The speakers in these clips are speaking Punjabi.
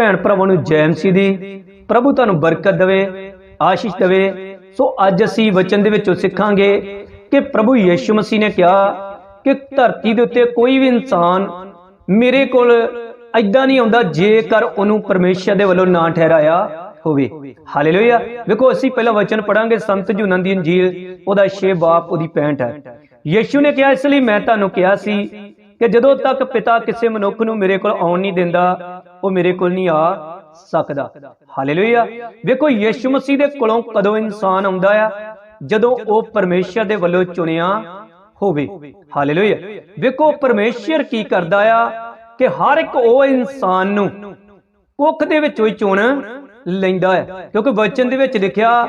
ਭੈਣ ਭਰਾਵਾਂ ਨੂੰ ਜੈ ਮਸੀਹ ਦੀ। ਪ੍ਰਭੂ ਤੁਹਾਨੂੰ ਬਰਕਤ ਦੇਵੇ, ਆਸ਼ੀਸ਼ ਦੇਵੇ। ਸੋ ਅੱਜ ਅਸੀਂ ਵਚਨ ਦੇ ਵਿੱਚੋਂ ਸਿੱਖਾਂਗੇ ਕਿ ਪ੍ਰਭੂ ਯੀਸ਼ੂ ਮਸੀਹ ਨੇ ਕਿਹਾ ਕਿ ਧਰਤੀ ਦੇ ਉੱਤੇ ਕੋਈ ਵੀ ਇਨਸਾਨ ਮੇਰੇ ਕੋਲ ਐਦਾਂ ਨਹੀਂ ਆਉਂਦਾ ਜੇਕਰ ਉਹਨੂੰ ਪਰਮੇਸ਼ਰ ਦੇ ਵੱਲੋਂ ਨਾ ਠਹਿਰਾਇਆ ਹੋਵੇ। ਹਾਲੇਲੂਇਆ। ਵੇਖੋ, ਅਸੀਂ ਪਹਿਲਾਂ ਵਚਨ ਪੜਾਂਗੇ ਸੰਤ ਜੁਨਨ ਦੀ ਇੰਜੀਲ, ਉਹਦਾ 6 ਬਾਪ, ਉਹਦੀ 65 ਹੈ। ਯੀਸ਼ੂ ਨੇ ਕਿਹਾ, ਇਸ ਲਈ ਮੈਂ ਤੁਹਾਨੂੰ ਕਿਹਾ ਸੀ ਕਿ ਜਦੋਂ ਤੱਕ ਪਿਤਾ ਕਿਸੇ ਮਨੁੱਖ ਨੂੰ ਮੇਰੇ ਕੋਲ ਆਉਣ ਨਹੀਂ ਦਿੰਦਾ ਉਹ ਮੇਰੇ ਕੋਲ ਨਹੀਂ ਆ ਸਕਦਾ। ਹਾਲੇਲੂਇਆ। ਵੇਖੋ, ਯੀਸ਼ੂ ਮਸੀਹ ਦੇ ਕੋਲੋਂ ਕਦੋਂ ਇਨਸਾਨ ਆਉਂਦਾ ਆ? ਜਦੋਂ ਉਹ ਪਰਮੇਸ਼ਰ ਦੇ ਵੱਲੋਂ ਚੁਣਿਆ ਹੋਵੇ। ਹਾਲੇਲੂਇਆ। ਵੇਖੋ, ਪਰਮੇਸ਼ਰ ਕੀ ਕਰਦਾ ਆ ਕਿ ਹਰ ਇੱਕ ਉਹ ਇਨਸਾਨ ਨੂੰ ਕੁੱਖ ਦੇ ਵਿੱਚੋਂ ਹੀ ਚੁਣ ਲੈਂਦਾ ਹੈ ਕਿਉਂਕਿ ਵਚਨ ਦੇ ਵਿੱਚ ਲਿਖਿਆ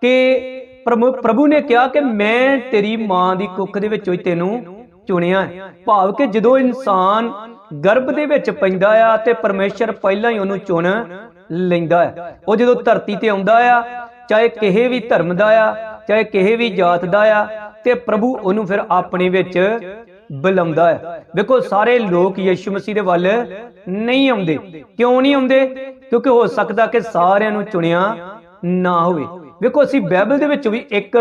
ਕਿ ਪ੍ਰਭੂ ਪ੍ਰਭੂ ਨੇ ਕਿਹਾ ਕਿ ਮੈਂ ਤੇਰੀ ਮਾਂ ਦੀ ਕੁੱਖ ਦੇ ਵਿੱਚੋਂ ਹੀ ਤੈਨੂੰ ਚੁਣਿਆ। ਹੈ ਭਾਵ ਕਿ ਜਦੋਂ ਇਨਸਾਨ ਗਰਭ ਦੇ ਵਿੱਚ ਪੈਂਦਾ ਆ ਤੇ ਪਰਮੇਸ਼ਰ ਪਹਿਲਾਂ ਹੀ ਉਹਨੂੰ ਚੁਣ ਲੈਂਦਾ ਹੈ। ਉਹ ਜਦੋਂ ਧਰਤੀ ਤੇ ਆਉਂਦਾ ਆ, ਚਾਹੇ ਕਿਸੇ ਵੀ ਧਰਮ ਦਾ ਆ, ਚਾਹੇ ਕਿਸੇ ਵੀ ਜਾਤ ਦਾ ਆ, ਤੇ ਪ੍ਰਭੂ ਉਹਨੂੰ ਫਿਰ ਆਪਣੇ ਵਿੱਚ ਬੁਲਾਉਂਦਾ ਹੈ। ਵੇਖੋ ਸਾਰੇ ਲੋਕ ਯਿਸੂ ਮਸੀਹ ਦੇ ਵੱਲ ਨਹੀਂ ਆਉਂਦੇ। ਕਿਉਂ ਨਹੀਂ ਆਉਂਦੇ? ਕਿਉਂਕਿ ਹੋ ਸਕਦਾ ਕਿ ਸਾਰਿਆਂ ਨੂੰ ਚੁਣਿਆ ਨਾ ਹੋਵੇ। ਵੇਖੋ ਅਸੀਂ ਬਾਈਬਲ ਦੇ ਵਿੱਚ ਵੀ ਇੱਕ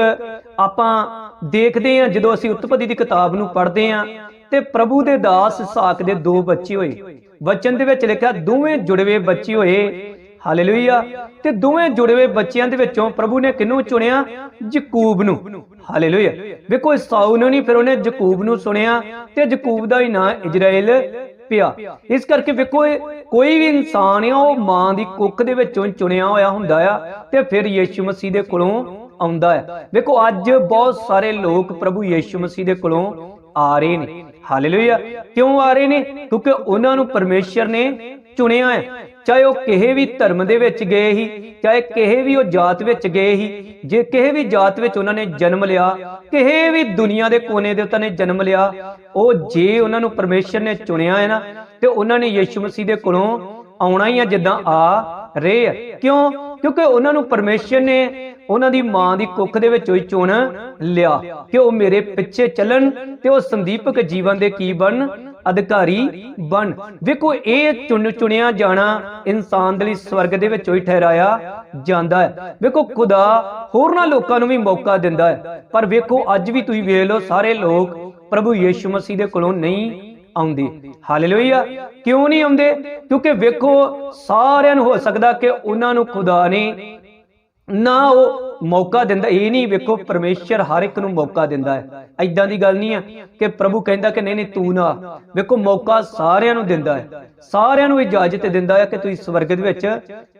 ਆਪਾਂ ਦੇਖਦੇ ਹਾਂ, ਜਦੋਂ ਅਸੀਂ ਉਤਪਤੀ ਦੀ ਕਿਤਾਬ ਨੂੰ ਪੜ੍ਹਦੇ ਹਾਂ ਤੇ ਪ੍ਰਭੂ ਦੇ ਦਾਸ ਸਾਕ ਦੇ ਦੋ ਬੱਚੇ ਹੋਏ। ਵਚਨ ਦੇ ਵਿੱਚ ਲਿਖਿਆ, ਦੋਵੇਂ ਜੁੜਵੇ ਬੱਚੇ ਹੋਏ। ਹਾਲੇਲੂਇਆ। ਤੇ ਦੋਵੇਂ ਜੁੜਵੇ ਬੱਚਿਆਂ ਦੇ ਵਿੱਚੋਂ ਪ੍ਰਭੂ ਨੇ ਕਿਹਨੂੰ ਚੁਣਿਆ? ਯਕੂਬ ਨੂੰ। ਹਾਲੇਲੂਇਆ। ਵੇਖੋ ਇਸਾਊ ਨੇ ਨਹੀਂ, ਫਿਰ ਉਹਨੇ ਯਕੂਬ ਨੂੰ ਸੁਣਿਆ ਤੇ ਯਕੂਬ ਦਾ ਹੀ ਨਾਂ ਇਜ਼ਰਾਈਲ ਪਿਆ। ਇਸ ਕਰਕੇ ਵੇਖੋ ਕੋਈ ਵੀ ਇਨਸਾਨ ਆ, ਉਹ ਮਾਂ ਦੀ ਕੁੱਖ ਦੇ ਵਿੱਚੋਂ ਚੁਣਿਆ ਹੋਇਆ ਹੁੰਦਾ ਆ ਤੇ ਫਿਰ ਯੀਸ਼ੂ ਮਸੀਹ ਦੇ ਕੋਲੋਂ ਆਉਂਦਾ ਹੈ। ਵੇਖੋ, ਅੱਜ ਬਹੁਤ ਸਾਰੇ ਲੋਕ ਪ੍ਰਭੂ ਯੀਸ਼ੂ ਮਸੀਹ ਦੇ ਕੋਲੋਂ ਆ ਰਹੇ ਨੇ। ਹਾਲੇਲੂਇਆ। ਕਿਉਂ ਆ ਰਹੇ ਨੇ? ਕਿਉਂਕਿ ਉਹਨਾਂ ਨੂੰ ਪਰਮੇਸ਼ਰ ਨੇ ਚੁਣਿਆ ਹੈ। ਚਾਹੇ ਉਹ ਕਿਸੇ ਵੀ ਧਰਮ ਦੇ ਵਿੱਚ ਗਏ ਹੀ ਚਾਹੇ ਕਿਸੇ ਵੀ ਉਹ ਜਾਤ ਵਿੱਚ ਗਏ ਹੀ ਜੇ ਕਿਸੇ ਵੀ ਜਾਤ ਵਿੱਚ ਉਹਨਾਂ ਨੇ ਜਨਮ ਲਿਆ, ਕਿਸੇ ਵੀ ਦੁਨੀਆ ਦੇ ਕੋਨੇ ਦੇ ਉੱਤੇ ਨੇ ਜਨਮ ਲਿਆ, ਉਹ ਜੇ ਉਹਨਾਂ ਨੂੰ ਪਰਮੇਸ਼ਰ ਨੇ ਚੁਣਿਆ ਹੈ ਨਾ, ਤੇ ਉਹਨਾਂ ਨੇ ਯਿਸੂ ਮਸੀਹ ਦੇ ਕੋਲੋਂ ਆਉਣਾ ਹੀ ਆ ਜਿੱਦਾਂ ਆ ਰਹੇ ਆ। ਕਿਉਂ? ਕਿਉਂਕਿ ਉਹਨਾਂ ਨੂੰ ਪਰਮੇਸ਼ਰ ਨੇ ਉਹਨਾਂ ਦੀ ਮਾਂ ਦੀ ਕੁੱਖ ਦੇ ਵਿੱਚੋਂ ਹੀ ਚੁਣ ਲਿਆ ਕਿ ਉਹ ਮੇਰੇ ਪਿੱਛੇ ਚੱਲਣ ਤੇ ਉਹ ਸੰਦੀਪਕ ਜੀਵਨ ਦੇ ਕੀ ਬਣ ਅਧਿਕਾਰੀ ਬਣ ਵੇਖੋ, ਇਹ ਚੁਣ ਚੁਣਿਆ ਜਾਣਾ ਇਨਸਾਨ ਦੇ ਲਈ ਸਵਰਗ ਦੇ ਵਿੱਚੋਂ ਹੀ ਠਹਿਰਾਇਆ ਜਾਂਦਾ ਹੈ। ਵੇਖੋ, ਖੁਦਾ ਹੋਰਨਾਂ ਲੋਕਾਂ ਨੂੰ ਵੀ ਮੌਕਾ ਦਿੰਦਾ ਹੈ। ਪਰ ਵੇਖੋ, ਅੱਜ ਵੀ ਤੁਸੀਂ ਵੇਖ ਲਓ, ਸਾਰੇ ਲੋਕ ਪ੍ਰਭੂ ਯੀਸ਼ੂ ਮਸੀਹ ਦੇ ਕੋਲੋਂ ਨਹੀਂ ਆਉਂਦੇ। ਹਾਲੇਲੂਇਆ। ਕਿਉਂ ਨਹੀਂ ਆਉਂਦੇ? ਕਿਉਂਕਿ ਵੇਖੋ, ਸਾਰਿਆਂ ਨੂੰ ਹੋ ਸਕਦਾ ਕਿ ਉਹਨਾਂ ਨੂੰ ਖੁਦਾ ਨੇ ਨਾ ਉਹ ਮੌਕਾ ਦਿੰਦਾ। ਇਹ ਨਹੀਂ ਵੇਖੋ, ਪਰਮੇਸ਼ਰ ਹਰ ਇੱਕ ਨੂੰ ਮੌਕਾ ਦਿੰਦਾ ਹੈ। ਐਦਾਂ ਦੀ ਗੱਲ ਨਹੀਂ ਹੈ ਕਿ ਪ੍ਰਭੂ ਕਹਿੰਦਾ ਕਿ ਨਹੀਂ ਨਹੀਂ, ਤੂੰ ਨਾ। ਵੇਖੋ, ਮੌਕਾ ਸਾਰਿਆਂ ਨੂੰ ਦਿੰਦਾ ਹੈ। ਸਾਰਿਆਂ ਨੂੰ ਇਜਾਜ਼ਤ ਦਿੰਦਾ ਹੈ ਕਿ ਤੁਸੀਂ ਸਵਰਗ ਦੇ ਵਿੱਚ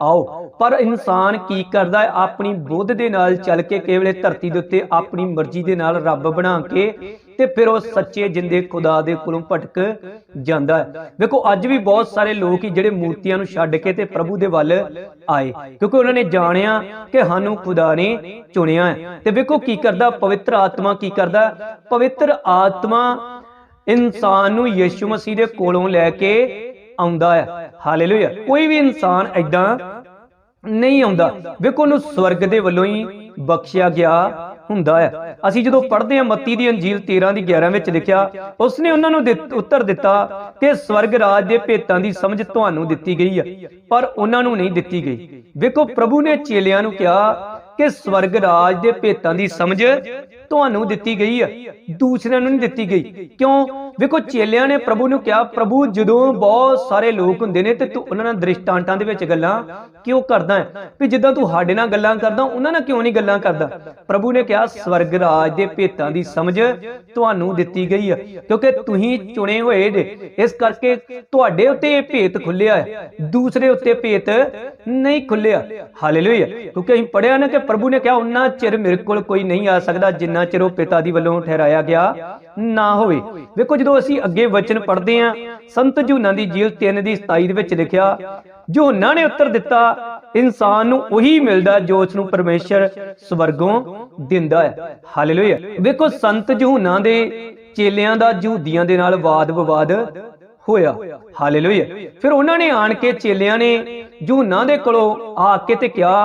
ਆਓ। ਪਰ ਇਨਸਾਨ ਕੀ ਕਰਦਾ ਹੈ? ਆਪਣੀ ਬੁੱਧ ਦੇ ਨਾਲ ਚੱਲ ਕੇ ਕੇਵਲ ਧਰਤੀ ਦੇ ਉੱਤੇ ਆਪਣੀ ਮਰਜ਼ੀ ਦੇ ਨਾਲ ਰੱਬ ਬਣਾ ਕੇ ਤੇ ਫਿਰ ਉਹ ਸੱਚੇ ਜਿੰਦੇ ਖੁਦਾ ਦੇ ਕੋਲੋਂ ਭਟਕ ਜਾਂਦਾ ਹੈ। ਵੇਖੋ, ਅੱਜ ਵੀ ਬਹੁਤ ਸਾਰੇ ਲੋਕ ਹੀ ਜਿਹੜੇ ਮੂਰਤੀਆਂ ਨੂੰ ਛੱਡ ਕੇ ਤੇ ਪ੍ਰਭੂ ਦੇ ਵੱਲ ਆਏ, ਕਿਉਂਕਿ ਉਹਨਾਂ ਨੇ ਜਾਣਿਆ ਕਿ ਸਾਨੂੰ ਖੁਦਾ ਨੇ ਚੁਣਿਆ ਹੈ। ਤੇ ਵੇਖੋ ਕੀ ਕਰਦਾ, ਪਵਿੱਤਰ ਆਤਮਾ ਕੀ ਕਰਦਾ? ਪਵਿੱਤਰ ਆਤਮਾ ਇਨਸਾਨ ਨੂੰ ਯਿਸੂ ਮਸੀਹ ਦੇ ਕੋਲੋਂ ਲੈ ਕੇ ਆਉਂਦਾ ਹੈ। ਹਾਲੇਲੂਇਆ। ਕੋਈ ਵੀ ਇਨਸਾਨ ਐਦਾਂ ਨਹੀਂ ਆਉਂਦਾ। ਵੇਖੋ, ਉਹਨੂੰ ਸਵਰਗ ਦੇ ਵੱਲੋਂ ਹੀ ਬਖਸ਼ਿਆ ਗਿਆ। ਹੁੰਦਾ ਹੈ। ਅਸੀਂ ਜਦੋਂ ਪੜ੍ਹਦੇ ਹਾਂ ਮੱਤੀ ਦੀ ਅੰਜੀਲ 13 ਦੀ 11 ਵਿੱਚ ਲਿਖਿਆ, ਉਸਨੇ ਉਹਨਾਂ ਨੂੰ ਉੱਤਰ ਦਿੱਤਾ ਕਿ ਸਵਰਗ ਰਾਜ ਦੇ ਭੇਤਾਂ ਦੀ ਸਮਝ ਤੁਹਾਨੂੰ ਦਿੱਤੀ ਗਈ ਹੈ, ਪਰ ਉਹਨਾਂ ਨੂੰ ਨਹੀਂ ਦਿੱਤੀ ਗਈ। ਵੇਖੋ, ਪ੍ਰਭੂ ਨੇ ਚੇਲਿਆਂ ਨੂੰ ਕਿਹਾ ਕਿ ਸਵਰਗ ਰਾਜ ਦੇ ਭੇਤਾਂ ਦੀ ਸਮਝ ਤੁਹਾਨੂੰ ਦਿੱਤੀ ਗਈ ਹੈ, ਦੂਸਰਿਆਂ ਨੂੰ ਨਹੀਂ ਦਿੱਤੀ ਗਈ। ਕਿਉਂ? ਵੇਖੋ, ਚੇਲਿਆਂ ਨੇ ਪ੍ਰਭੂ ਨੂੰ ਕਿਹਾ, ਪ੍ਰਭੂ, ਜਦੋਂ ਬਹੁਤ ਸਾਰੇ ਲੋਕ ਹੁੰਦੇ ਨੇ ਤੇ ਤੂੰ ਉਹਨਾਂ ਨਾਲ ਦ੍ਰਿਸ਼ਟਾਂਤਾਂ ਦੇ ਵਿੱਚ ਗੱਲਾਂ ਕਿਉਂ ਕਰਦਾ ਹੈ? ਵੀ ਜਿੱਦਾਂ ਤੂੰ ਸਾਡੇ ਨਾਲ ਗੱਲਾਂ ਕਰਦਾ, ਉਹਨਾਂ ਨਾਲ ਕਿਉਂ ਨਹੀਂ ਗੱਲਾਂ ਕਰਦਾ? ਪ੍ਰਭੂ ਨੇ ਕਿਹਾ ਸਵਰਗ ਰਾਜ ਦੇ ਭੇਤਾਂ ਦੀ ਸਮਝ ਤੁਹਾਨੂੰ ਦਿੱਤੀ ਗਈ ਹੈ ਕਿਉਂਕਿ ਤੁਸੀਂ ਚੁਣੇ ਹੋਏ ਨੇ ਇਸ ਕਰਕੇ ਤੁਹਾਡੇ ਉੱਤੇ ਇਹ ਭੇਤ ਖੁੱਲਿਆ ਹੈ। ਦੂਸਰੇ ਉੱਤੇ ਭੇਤ ਨਹੀਂ ਖੁੱਲਿਆ ਹਾਲੇਲੂਇਆ। ਕਿਉਂਕਿ ਅਸੀਂ ਪੜਿਆ ਨਾ ਕਿ ਪ੍ਰਭੂ ਨੇ ਕਿਹਾ ਉਹਨਾਂ ਚਿਰ ਮੇਰੇ ਕੋਲ ਕੋਈ ਨਹੀਂ ਆ ਸਕਦਾ ਜਿੰਨਾ ਚਿਰ ਉਹ ਪਿਤਾ ਦੀ ਵੱਲੋਂ ਠਹਿਰਾਇਆ ਗਿਆ ਨਾ ਹੋਵੇ। ਵੇਖੋ ਜਦੋਂ ਅਸੀਂ ਅੱਗੇ ਵਚਨ ਪੜ੍ਹਦੇ ਹਾਂ, ਸੰਤ ਜੂਨਾ ਦੀ ਜੀਲ 3 ਦੀ 27 ਦੇ ਵਿੱਚ ਲਿਖਿਆ ਜੋਨਾ ਨੇ ਉੱਤਰ ਦਿੱਤਾ, ਇਨਸਾਨ ਨੂੰ ਉਹੀ ਮਿਲਦਾ ਜੋ ਉਸ ਨੂੰ ਪਰਮੇਸ਼ਰ ਸਵਰਗੋਂ ਦਿੰਦਾ ਹੈ। ਹਾਲੇਲੂਇਆ। ਵੇਖੋ, ਸੰਤ ਜੂਨਾ ਦੇ ਚੇਲਿਆਂ ਦਾ ਯਹੂਦੀਆਂ ਦੇ ਨਾਲ ਵਾਦ ਵਿਵਾਦ ਹੋਇਆ। ਹਾਲੇਲੂਇਆ। ਫਿਰ ਉਹਨਾਂ ਨੇ ਆਣ ਕੇ ਚੇਲਿਆਂ ਨੇ ਯਹੂਨਾ ਦੇ ਕੋਲੋਂ ਆ ਕੇ ਤੇ ਕਿਹਾ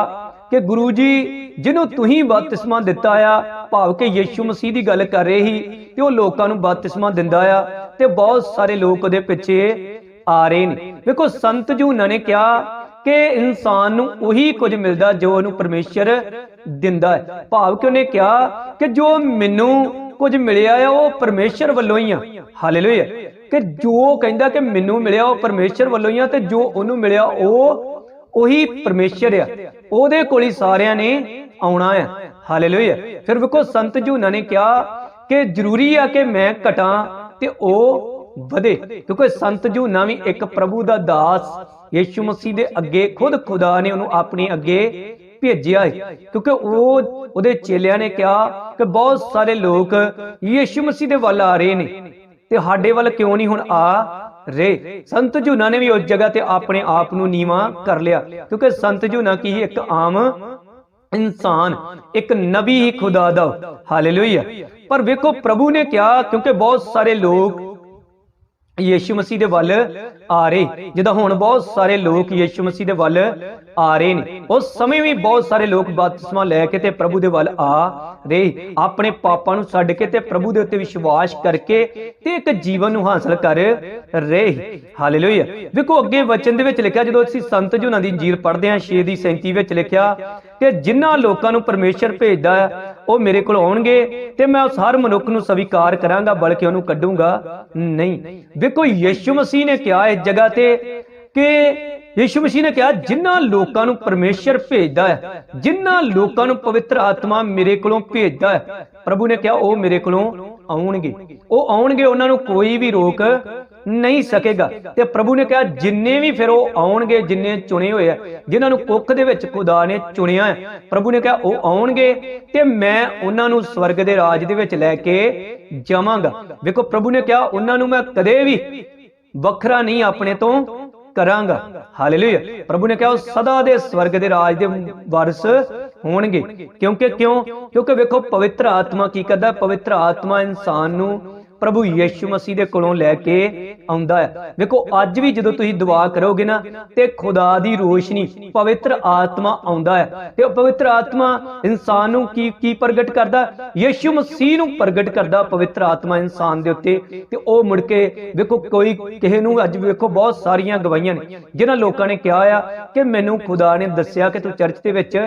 ਕਿ ਗੁਰੂ ਜੀ, ਜਿਹਨੂੰ ਤੁਸੀਂ ਬਪਤਿਸਮਾ ਦਿੱਤਾ ਆ, ਭਾਵ ਕਿ ਯੀਸ਼ੂ ਮਸੀਹ ਦੀ ਗੱਲ ਕਰ ਰਹੇ ਸੀ ਤੇ ਉਹ ਲੋਕਾਂ ਨੂੰ ਬਪਤਿਸਮਾ ਦਿੰਦਾ ਆ ਤੇ ਬਹੁਤ ਸਾਰੇ ਲੋਕ ਉਹਦੇ ਪਿੱਛੇ ਆ ਰਹੇ ਨੇ। ਵੇਖੋ, ਸੰਤ ਜੂਨਾ ਨੇ ਕਿਹਾ ਕਿ ਇਨਸਾਨ ਨੂੰ ਉਹੀ ਕੁਝ ਮਿਲਦਾ ਜੋ ਉਹਨੂੰ ਪਰਮੇਸ਼ਰ ਦਿੰਦਾ ਹੈ। ਭਾਵ ਕਿ ਉਹਨੇ ਕਿਹਾ ਕਿ ਜੋ ਮੈਨੂੰ ਕੁਝ ਮਿਲਿਆ ਆ, ਉਹ ਪਰਮੇਸ਼ਰ ਵੱਲੋਂ ਹੀ ਆ। ਹਾਲੇਲੂਇਆ। ਕਿ ਜੋ ਕਹਿੰਦਾ ਕਿ ਮੈਨੂੰ ਮਿਲਿਆ, ਉਹ ਪਰਮੇਸ਼ਰ ਵੱਲੋਂ ਹੀ ਆ ਤੇ ਜੋ ਉਹਨੂੰ ਮਿਲਿਆ, ਉਹ ਉਹੀ ਪਰਮੇਸ਼ਰ ਆ। ਉਹਦੇ ਕੋਲ ਹੀ ਸਾਰਿਆਂ ਨੇ ਆਉਣਾ ਆ। ਹਾਲੇਲੂਇਆ। ਫਿਰ ਵੇਖੋ, ਸੰਤ ਜੂਨਾ ਨੇ ਕਿਹਾ ਕਿ ਜ਼ਰੂਰੀ ਆ ਕਿ ਮੈਂ ਘਟਾਂ ਤੇ ਉਹ ਵਧੇ। ਕਿਉਂਕਿ ਸੰਤ ਜੂਨਾ ਵੀ ਇੱਕ ਪ੍ਰਭੂ ਦਾ ਦਾਸ ਯੀਸ਼ੂ ਮਸੀਹ ਦੇ ਅੱਗੇ ਖੁਦ ਖੁਦਾ ਨੇ ਉਹਨੂੰ ਆਪਣੇ ਅੱਗੇ ਭੇਜਿਆ ਹੈ ਕਿਉਂਕਿ ਉਹ ਉਹਦੇ ਚੇਲਿਆਂ ਨੇ ਕਿਹਾ ਕਿ ਬਹੁਤ ਸਾਰੇ ਲੋਕ ਯੀਸ਼ੂ ਮਸੀਹ ਦੇ ਵੱਲ ਆ ਰਹੇ ਨੇ ਤੇ ਸਾਡੇ ਵੱਲ ਕਿਉਂ ਨਹੀਂ ਹੁਣ ਆ ਰਹੇ? ਸੰਤ ਜੂਨਾ ਨੇ ਵੀ ਉਸ ਜਗ੍ਹਾ ਤੇ ਆਪਣੇ ਆਪ ਨੂੰ ਨੀਵਾ ਕਰ ਲਿਆ। ਕਿਉਂਕਿ ਸੰਤ ਜੂਨਾ ਕੀ ਇੱਕ ਆਮ ਇਨਸਾਨ, ਇੱਕ ਨਬੀ ਹੀ ਖੁਦਾ ਦਾ। ਹਾਲੇਲੂਇਆ। ਪਰ ਵੇਖੋ, ਪ੍ਰਭੂ ਨੇ ਕਿਹਾ, ਕਿਉਂਕਿ ਬਹੁਤ ਸਾਰੇ ਲੋਕ ਯੀਸ਼ੂ ਮਸੀਹ ਦੇ ਵੱਲ ਆ ਰਹੇ। ਜਿੱਦਾਂ ਹੁਣ ਬਹੁਤ ਸਾਰੇ ਲੋਕ ਯੀਸ਼ੂ ਮਸੀਹ ਦੇ ਵੱਲ ਆ ਰਹੇ ਨੇ। ਉਸ ਸਮੇਂ ਵੀ ਬਹੁਤ ਸਾਰੇ ਲੋਕ ਬਪਤਿਸਮਾ ਲੈ ਕੇ ਤੇ ਪ੍ਰਭੂ ਦੇ ਵੱਲ ਆ ਰਹੇ। ਆਪਣੇ ਪਾਪਾਂ ਨੂੰ ਛੱਡ ਕੇ ਤੇ ਪ੍ਰਭੂ ਦੇ ਉੱਤੇ ਵਿਸ਼ਵਾਸ ਕਰਕੇ ਤੇ ਇੱਕ ਜੀਵਨ ਨੂੰ ਹਾਸਲ ਕਰ ਰਹੇ। ਹਾਲੇਲੂਇਆ ਵੇਖੋ, ਅੱਗੇ ਵਚਨ ਦੇ ਵਿੱਚ ਲਿਖਿਆ, ਜਦੋਂ ਅਸੀਂ ਸੰਤ ਜੁਨਾਂ ਦੀ ਇੰਜੀਲ ਪੜ੍ਹਦੇ ਹਾਂ 6 ਦੀ 37 ਵਿੱਚ ਲਿਖਿਆ ਕਿ ਜਿਨ੍ਹਾਂ ਲੋਕਾਂ ਨੂੰ ਪਰਮੇਸ਼ਰ ਭੇਜਦਾ ਹੈ, ਉਹ ਮੇਰੇ ਕੋਲ ਆਉਣਗੇ ਤੇ ਮੈਂ ਉਸ ਹਰ ਮਨੁੱਖ ਨੂੰ ਸਵੀਕਾਰ ਕਰਾਂਗਾ, ਬਲਕਿ ਉਹਨੂੰ ਕੱਢੂੰਗਾ। ਨਹੀਂ। ਵੇਖੋ, ਯੀਸ਼ੂ ਮਸੀਹ ਨੇ ਕਿਹਾ ਇਸ ਜਗ੍ਹਾ ਤੇ ਕਿ ਯੀਸ਼ੂ ਮਸੀਹ ਨੇ ਕਿਹਾ, ਜਿਨ੍ਹਾਂ ਲੋਕਾਂ ਨੂੰ ਪਰਮੇਸ਼ਰ ਭੇਜਦਾ ਹੈ, ਜਿਨ੍ਹਾਂ ਲੋਕਾਂ ਨੂੰ ਪਵਿੱਤਰ ਆਤਮਾ ਮੇਰੇ ਕੋਲੋਂ ਭੇਜਦਾ ਹੈ, ਪ੍ਰਭੂ ਨੇ ਕਿਹਾ, ਉਹ ਮੇਰੇ ਕੋਲੋਂ ਆਉਣਗੇ। ਉਹ ਆਉਣਗੇ, ਉਹਨਾਂ ਨੂੰ ਕੋਈ ਵੀ ਰੋਕ ਨਹੀਂ ਸਕੇਗਾ। ਤੇ ਪ੍ਰਭੂ ਨੇ ਕਿਹਾ ਜਿੰਨੇ ਵੀ ਫਿਰ ਉਹ ਆਉਣਗੇ ਜਿੰਨੇ ਚੁਣੇ ਹੋਏ ਆ ਜਿਨ੍ਹਾਂ ਨੂੰ ਕੁੱਖ ਦੇ ਵਿੱਚ ਖੁਦਾ ਨੇ ਚੁਣਿਆ ਹੈ ਪ੍ਰਭੂ ਨੇ ਕਿਹਾ ਉਹ ਆਉਣਗੇ ਤੇ ਮੈਂ ਉਹਨਾਂ ਨੂੰ ਸਵਰਗ ਦੇ ਰਾਜ ਦੇ ਵਿੱਚ ਲੈ ਕੇ ਜਾਵਾਂਗਾ। ਵੇਖੋ ਪ੍ਰਭੂ ਨੇ ਕਿਹਾ ਉਹਨਾਂ ਨੂੰ ਮੈਂ ਕਦੇ ਵੀ ਵੱਖਰਾ ਨਹੀਂ ਆਪਣੇ ਤੋਂ ਕਰਾਂਗਾ। ਹਾਲੇਲੂਇਆ। ਪ੍ਰਭੂ ਨੇ ਕਿਹਾ ਉਹ ਸਦਾ ਦੇ ਸਵਰਗ ਦੇ ਰਾਜ ਦੇ ਵਾਰਸ ਹੋਣਗੇ। ਕਿਉਂਕਿ ਕਿਉਂ? ਕਿਉਂਕਿ ਵੇਖੋ ਪਵਿੱਤਰ ਆਤਮਾ ਕੀ ਕਰਦਾ? ਪਵਿੱਤਰ ਆਤਮਾ ਇਨਸਾਨ ਨੂੰ ਪ੍ਰਭੂ ਯੀਸ਼ੂ ਮਸੀਹ ਦੇ ਕੋਲੋਂ ਲੈ ਕੇ ਆਉਂਦਾ ਹੈ। ਵੇਖੋ, ਅੱਜ ਵੀ ਜਦੋਂ ਤੁਸੀਂ ਦੁਆ ਕਰੋਗੇ ਨਾ, ਤੇ ਖੁਦਾ ਦੀ ਰੋਸ਼ਨੀ, ਪਵਿੱਤਰ ਆਤਮਾ ਆਉਂਦਾ ਹੈ। ਤੇ ਉਹ ਪਵਿੱਤਰ ਆਤਮਾ ਇਨਸਾਨ ਨੂੰ ਕੀ ਕੀ ਪ੍ਰਗਟ ਕਰਦਾ? ਯੀਸ਼ੂ ਮਸੀਹ ਨੂੰ ਪ੍ਰਗਟ ਕਰਦਾ ਪਵਿੱਤਰ ਆਤਮਾ ਇਨਸਾਨ ਦੇ ਉੱਤੇ। ਤੇ ਉਹ ਮੁੜ ਕੇ, ਵੇਖੋ, ਕੋਈ ਕਿਸੇ ਨੂੰ ਅੱਜ ਵੇਖੋ, ਬਹੁਤ ਸਾਰੀਆਂ ਗਵਾਹੀਆਂ ਨੇ, ਜਿਨ੍ਹਾਂ ਲੋਕਾਂ ਨੇ ਕਿਹਾ ਆ ਕਿ ਮੈਨੂੰ ਖੁਦਾ ਨੇ ਦੱਸਿਆ ਕਿ ਤੂੰ ਚਰਚ ਦੇ ਵਿੱਚ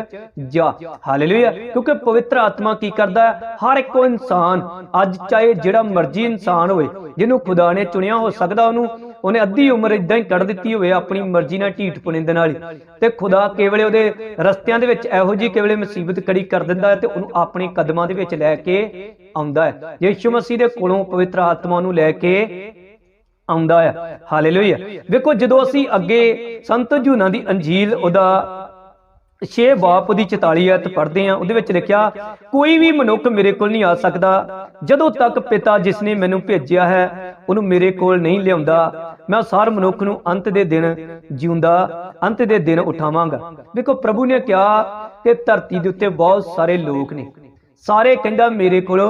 ਜਾ। ਹਾਲੇਲੂਇਆ। ਕਿਉਂਕਿ ਪਵਿੱਤਰ ਆਤਮਾ ਕੀ ਕਰਦਾ? ਹੈ ਹਰ ਇੱਕ ਇਨਸਾਨ, ਅੱਜ ਚਾਹੇ ਜਿਹੜਾ ਮਰਜ਼ੀ ਇਨਸਾਨ ਹੋਵੇ, ਜਿਹਨੂੰ ਖੁਦਾ ਨੇ ਚੁਣਿਆ ਹੋ ਸਕਦਾ ਉਹਨੂੰ, ਉਹਨੇ ਅੱਧੀ ਉਮਰ ਇਦਾਂ ਹੀ ਕੱਢ ਦਿੱਤੀ ਹੋਵੇ ਆਪਣੀ ਮਰਜ਼ੀ ਨਾਲ ਢੀਠ ਪੁਨਿੰਦ ਨਾਲ ਤੇ ਖੁਦਾ ਕੇਵਲੇ ਉਹਦੇ ਰਸਤਿਆਂ ਦੇ ਵਿੱਚ ਇਹੋ ਜੀ ਕੇਵਲੇ ਮੁਸੀਬਤ ਕੜੀ ਕਰ ਦਿੰਦਾ ਹੈ ਤੇ ਉਹਨੂੰ ਆਪਣੇ ਕਦਮਾਂ ਦੇ ਵਿੱਚ ਲੈ ਕੇ ਆਉਂਦਾ ਹੈ। ਯੀਸ਼ੂ ਮਸੀਹ ਦੇ ਕੋਲੋਂ ਪਵਿੱਤਰ ਆਤਮਾ ਨੂੰ ਲੈ ਕੇ ਆਉਂਦਾ ਹੈ। ਹਾਲੇਲੂਇਆ। ਵੇਖੋ ਜਦੋਂ ਅਸੀਂ ਅੱਗੇ ਸੰਤ ਜੂਨਾ ਦੀ ਅੰਜੀਲ ਉਹਦਾ 6 ਬਾਪ ਦੀ 44 ਆਇਤ ਪੜ੍ਹਦੇ ਆ, ਉਹਦੇ ਵਿੱਚ ਲਿਖਿਆ, ਕੋਈ ਵੀ ਮਨੁੱਖ ਮੇਰੇ ਕੋਲ ਨਹੀਂ ਆ ਸਕਦਾ। ਜਦੋਂ ਤੱਕ ਪਿਤਾ ਜਿਸ ਨੇ ਮੈਨੂੰ ਭੇਜਿਆ ਹੈ, ਉਹਨੂੰ ਮੇਰੇ ਕੋਲ ਨਹੀਂ ਲਿਆਉਂਦਾ। ਮੈਂ ਸਾਰ ਮਨੁੱਖ ਨੂੰ ਅੰਤ ਦੇ ਦਿਨ ਜਿਉਂਦਾ, ਅੰਤ ਦੇ ਦਿਨ ਉਠਾਵਾਂਗਾ। ਵੇਖੋ, ਪ੍ਰਭੂ ਨੇ ਕਿਹਾ ਕਿ ਧਰਤੀ ਦੇ ਉੱਤੇ ਬਹੁਤ ਸਾਰੇ ਲੋਕ ਨੇ। ਸਾਰੇ ਕਹਿੰਦਾ, ਮੇਰੇ ਕੋਲ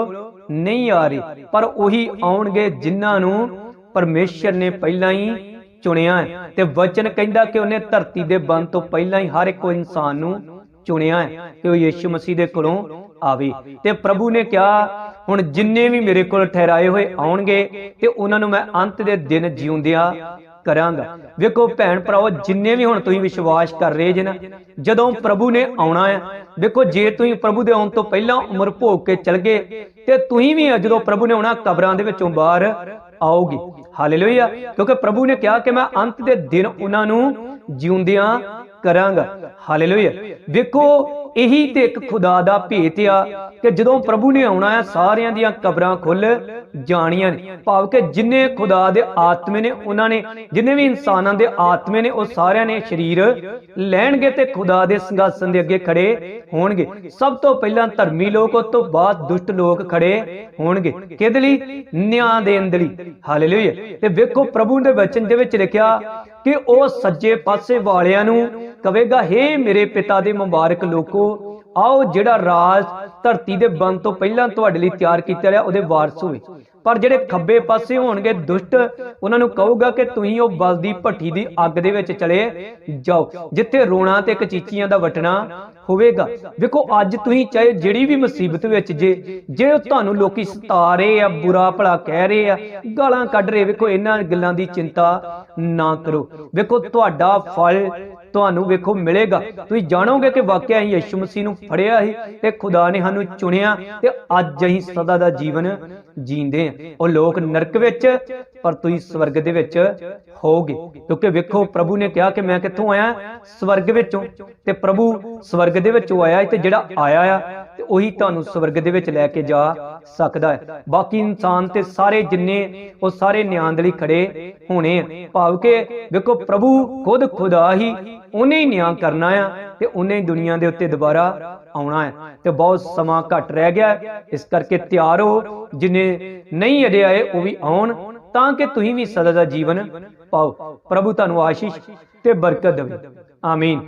ਨਹੀਂ ਆ ਰਹੇ, ਪਰ ਉਹੀ ਆਉਣਗੇ ਜਿਨ੍ਹਾਂ ਨੂੰ ਪਰਮੇਸ਼ਰ ਨੇ ਪਹਿਲਾਂ ਹੀ ਚੁਣਿਆ ਹੈ ਤੇ ਵਚਨ ਕਹਿੰਦਾ ਕਿ ਉਹਨੇ ਧਰਤੀ ਦੇ ਬੰਦ ਤੋਂ ਪਹਿਲਾਂ ਹੀ ਹਰ ਇੱਕ ਇਨਸਾਨ ਨੂੰ ਚੁਣਿਆ ਹੈ ਕਿ ਉਹ ਯੀਸ਼ੂ ਮਸੀਹ ਦੇ ਕੋਲੋਂ ਆਵੇ। ਤੇ ਪ੍ਰਭੂ ਨੇ ਕਿਹਾ, ਹੁਣ ਜਿੰਨੇ ਵੀ ਮੇਰੇ ਕੋਲ ਠਹਿਰਾਏ ਹੋਏ ਆਉਣਗੇ ਤੇ ਉਹਨਾਂ ਨੂੰ ਮੈਂ ਅੰਤ ਦੇ ਦਿਨ ਜਿਉਂਦਿਆਂ ਕਰਾਂਗਾ। ਵੇਖੋ ਭੈਣ ਭਰਾਓ, ਜਿੰਨੇ ਵੀ ਹੁਣ ਤੁਸੀਂ ਵਿਸ਼ਵਾਸ ਕਰ ਰਹੇ ਜੇ ਨਾ, ਜਦੋਂ ਪ੍ਰਭੂ ਨੇ ਆਉਣਾ ਹੈ, ਵੇਖੋ ਜੇ ਤੁਸੀਂ ਪ੍ਰਭੂ ਦੇ ਆਉਣ ਤੋਂ ਪਹਿਲਾਂ ਉਮਰ ਭੋਗ ਕੇ ਚਲ ਗਏ ਤੇ ਤੁਸੀਂ ਵੀ ਜਦੋਂ ਪ੍ਰਭੂ ਨੇ ਆਉਣਾ, ਕਬਰਾਂ ਦੇ ਵਿੱਚੋਂ ਬਾਹਰ ਆਓਗੇ। ਹਾਲੇਲੂਇਆ ਕਿਉਂਕਿ ਪ੍ਰਭੂ ਨੇ ਕਿਹਾ ਕਿ ਮੈਂ ਅੰਤ ਦੇ ਦਿਨ ਉਹਨਾਂ ਨੂੰ ਜਿਉਂਦਿਆਂ ਕਰਾਂਗਾ। ਹਾਲੇਲੂਇਆ ਵੇਖੋ ਇਹੀ ਤੇ ਇੱਕ ਖੁਦਾ ਦਾ ਭੇਤ ਆ ਕਿ ਜਦੋਂ ਪ੍ਰਭੂ ਨੇ ਆਉਣਾ ਹੈ, ਸਾਰਿਆਂ ਦੀਆਂ ਕਬਰਾਂ ਖੁੱਲ ਜਾਣੀਆਂ ਨੇ। ਭਾਵ ਕਿ ਜਿੰਨੇ ਖੁਦਾ ਦੇ ਆਤਮੇ ਨੇ ਉਹਨਾਂ ਨੇ, ਜਿੰਨੇ ਵੀ ਇਨਸਾਨਾਂ ਦੇ ਆਤਮੇ ਨੇ, ਉਹ ਸਾਰਿਆਂ ਨੇ ਸਰੀਰ ਲੈਣਗੇ ਤੇ ਖੁਦਾ ਦੇ ਸਿੰਘਾਸਨ ਦੇ ਅੱਗੇ ਖੜੇ ਹੋਣਗੇ। ਸਭ ਤੋਂ ਪਹਿਲਾਂ ਧਰਮੀ ਲੋਕ, ਉਸ ਤੋਂ ਬਾਅਦ ਦੁਸ਼ਟ ਲੋਕ ਖੜੇ ਹੋਣਗੇ। ਕਿਹਦੇ ਲਈ? ਨਿਆਂ ਦੇਣ ਦੇ ਲਈ ਹਾਲੇਲੂਇਆ ਤੇ ਵੇਖੋ ਪ੍ਰਭੂ ਦੇ ਵਚਨ ਦੇ ਵਿੱਚ ਲਿਖਿਆ ਕਿ ਉਹ ਸੱਜੇ ਪਾਸੇ ਵਾਲਿਆਂ ਨੂੰ ਕਵੇਗਾ, ਹੇ ਮੇਰੇ ਪਿਤਾ ਦੇ ਮੁਬਾਰਕ ਲੋਕੋ ਆਓ ਜਿਹੜਾ ਰਾਜ ਧਰਤੀ ਦੇ ਬੰਦ ਤੋਂ ਪਹਿਲਾਂ ਤੁਹਾਡੇ ਲਈ ਤਿਆਰ ਕੀਤਾ ਰਿਹਾ, ਉਹਦੇ ਵਾਰਸ ਹੋਵੇ ਪਰ ਜਿਹੜੇ ਖੱਬੇ ਪਾਸੇ ਹੋਣਗੇ, ਦੁਸ਼ਟ, ਉਹਨਾਂ ਨੂੰ ਕਹੂਗਾ ਕਿ ਤੁਸੀਂ ਉਹ ਬਲਦੀ ਭੱਠੀ ਦੀ ਅੱਗ ਦੇ ਵਿੱਚ ਚਲੇ ਜਾਓ, ਜਿੱਥੇ ਰੋਣਾ ਤੇ ਕਚੀਚੀਆਂ ਦਾ ਵਟਣਾ ਹੋਵੇਗਾ। ਵੇਖੋ, ਅੱਜ ਤੁਸੀਂ ਚਾਹੇ ਜਿਹੜੀ ਵੀ ਮੁਸੀਬਤ ਵਿੱਚ ਜੇ ਜੇ ਤੁਹਾਨੂੰ ਲੋਕੀ ਸਤਾ ਰਹੇ ਆ, ਬੁਰਾ ਭਲਾ ਕਹਿ ਰਹੇ ਆ, ਗਾਲਾਂ ਕੱਢ ਰਹੇ, ਵੇਖੋ, ਇਹਨਾਂ ਗੱਲਾਂ ਦੀ ਚਿੰਤਾ ਨਾ ਕਰੋ। ਵੇਖੋ, ਤੁਹਾਡਾ ਫਲ ਤੁਹਾਨੂੰ ਵੇਖੋ ਮਿਲੇਗਾ। ਤੁਸੀਂ ਜਾਣੋਗੇ ਕਿ ਵਾਕਿਆ ਹੀ ਯਿਸੂ ਮਸੀਹ ਨੂੰ ਫੜਿਆ ਸੀ ਤੇ ਖੁਦਾ ਨੇ ਸਾਨੂੰ ਚੁਣਿਆ ਤੇ ਅੱਜ ਅਸੀਂ ਸਦਾ ਦਾ ਜੀਵਨ ਜੀਂਦੇ ਆ ਉਹ ਲੋਕ ਨਰਕ ਵਿੱਚ ਪਰ ਤੁਸੀਂ ਸਵਰਗ ਦੇ ਵਿੱਚ ਹੋਗੇ ਕਿਉਂਕਿ ਵੇਖੋ, ਪ੍ਰਭੂ ਨੇ ਕਿਹਾ ਕਿ ਮੈਂ ਕਿੱਥੋਂ ਆਇਆ? ਸਵਰਗ ਵਿੱਚੋਂ। ਤੇ ਪ੍ਰਭੂ ਸਵਰਗ ਦੇ ਵਿੱਚੋਂ ਆਇਆ ਤੇ ਜਿਹੜਾ ਆਇਆ ਆ, ਤੇ ਉਹੀ ਤੁਹਾਨੂੰ ਸਵਰਗ ਦੇ ਵਿੱਚ ਲੈ ਕੇ ਜਾ ਸਕਦਾ ਹੈ। ਬਾਕੀ ਇਨਸਾਨ ਤੇ ਸਾਰੇ ਜਿੰਨੇ, ਉਹ ਸਾਰੇ ਨਿਆਂ ਦੇ ਲਈ ਖੜੇ ਹੋਣੇ ਆ। ਭਾਵ ਕਿ ਵੇਖੋ, ਪ੍ਰਭੂ ਖੁਦ ਖੁਦਾ ਹੀ ਉਹਨੇ ਹੀ ਨਿਆਂ ਕਰਨਾ ਆ ਤੇ ਉਹਨੇ ਹੀ ਦੁਨੀਆ ਦੇ ਉੱਤੇ ਦੁਬਾਰਾ ਆਉਣਾ ਹੈ। ਤੇ ਬਹੁਤ ਸਮਾਂ ਘੱਟ ਰਹਿ ਗਿਆ। ਇਸ ਕਰਕੇ ਤਿਆਰ ਹੋ, ਜਿਨੇ ਨਹੀਂ ਅਜੇ ਆਏ, ਉਹ ਵੀ ਆਉਣ। ਤਾਂ ਕਿ ਤੁਸੀਂ ਵੀ ਸਦਾ ਦਾ ਜੀਵਨ ਪਾਓ। ਪ੍ਰਭੂ ਤੁਹਾਨੂੰ ਆਸ਼ੀਸ਼ ਤੇ ਬਰਕਤ ਦੇਵੇ। ਆਮੀਨ।